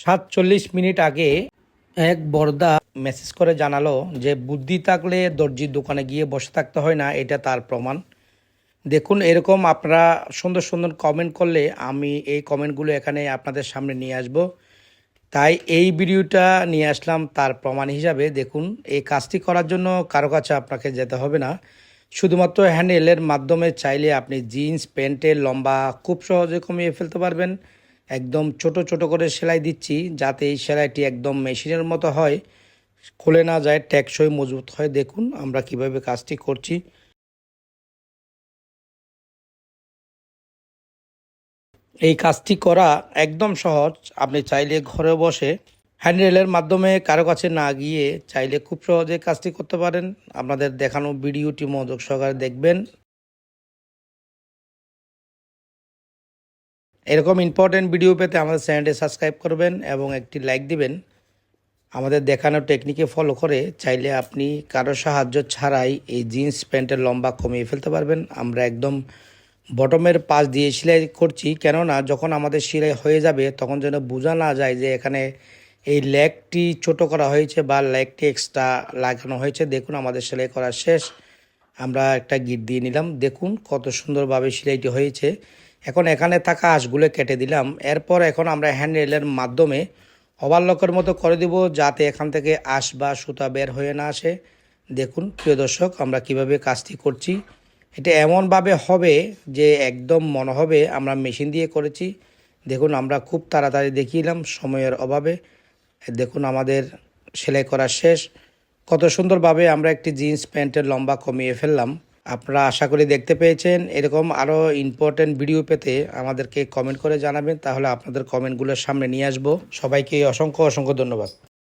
সাতচল্লিশ মিনিট আগে এক বর্দা মেসেজ করে জানালো যে, বুদ্ধি থাকলে দর্জির দোকানে গিয়ে বসে থাকতে হয় না, এটা তার প্রমাণ। দেখুন, এরকম আপনারা সুন্দর সুন্দর কমেন্ট করলে আমি এই কমেন্টগুলো এখানে আপনাদের সামনে নিয়ে আসব। তাই এই ভিডিওটা নিয়ে আসলাম তার প্রমাণ হিসাবে। দেখুন, এই কাজটি করার জন্য কারও কাছে আপনাকে যেতে হবে না। শুধুমাত্র হ্যান্ডেলের মাধ্যমে চাইলে আপনি জিন্স প্যান্টের লম্বা খুব সহজে কমিয়ে ফেলতে পারবেন। একদম ছোট ছোট করে সেলাই দিচ্ছি যাতে এই সেলাইটি একদম মেশিনের মতো হয়। খুলে না যায়, টেকসই মজবুত হয়। দেখুন আমরা কীভাবে কাজটি করছি। এই কাজটি করা একদম সহজ। আপনি চাইলে ঘরে বসে হ্যান্ডেলের মাধ্যমে কারও কাছে না গিয়ে চাইলে খুব সহজে কাজটি করতে পারেন। আপনাদের দেখানো ভিডিওটি মনোযোগ সহকারে দেখবেন। এরকম ইম্পর্টেন্ট ভিডিও পেতে আমাদের চ্যানেলটি সাবস্ক্রাইব করবেন এবং একটি লাইক দিবেন। আমাদের দেখানো টেকনিকে ফলো করে চাইলে আপনি কারও সাহায্য ছাড়াই এই জিন্স প্যান্টের লম্বা কমিয়ে ফেলতে পারবেন। আমরা একদম বটমের পাশ দিয়ে সেলাই করছি, কেননা যখন আমাদের সেলাই হয়ে যাবে, তখন যেন বোঝা না যায় যে এখানে এই লেগটি ছোট করা হয়েছে বা লেগটি এক্সট্রা লাগানো হয়েছে। দেখুন, আমাদের সেলাই করা শেষ। আমরা একটা গিট দিয়ে নিলাম। দেখুন কত সুন্দরভাবে সেলাইটি হয়েছে। এখন এখানে থাকা আঁশগুলো কেটে দিলাম। এরপর এখন আমরা হ্যান্ডেলের মাধ্যমে ওভারলকের মতো করে দিব যাতে এখান থেকে আঁশ বা সুতা বের হয়ে না আসে। দেখুন, প্রিয় দর্শক, আমরা কীভাবে কাজটি করছি। এটা এমনভাবে হবে যে একদম মনে হবে আমরা মেশিন দিয়ে করেছি। দেখুন, আমরা খুব তাড়াতাড়ি দেখিলাম সময়ের অভাবে। দেখুন, আমাদের সেলাই করা শেষ। কত সুন্দরভাবে আমরা একটি জিন্স প্যান্টের লম্বা কমিয়ে ফেললাম। আপনারা আশা করি দেখতে পেয়েছেন। এরকম আরও ইম্পর্টেন্ট ভিডিও পেতে আমাদেরকে কমেন্ট করে জানাবেন, তাহলে আপনাদের কমেন্টগুলোর সামনে নিয়ে আসব। সবাইকে অসংখ্য অসংখ্য ধন্যবাদ।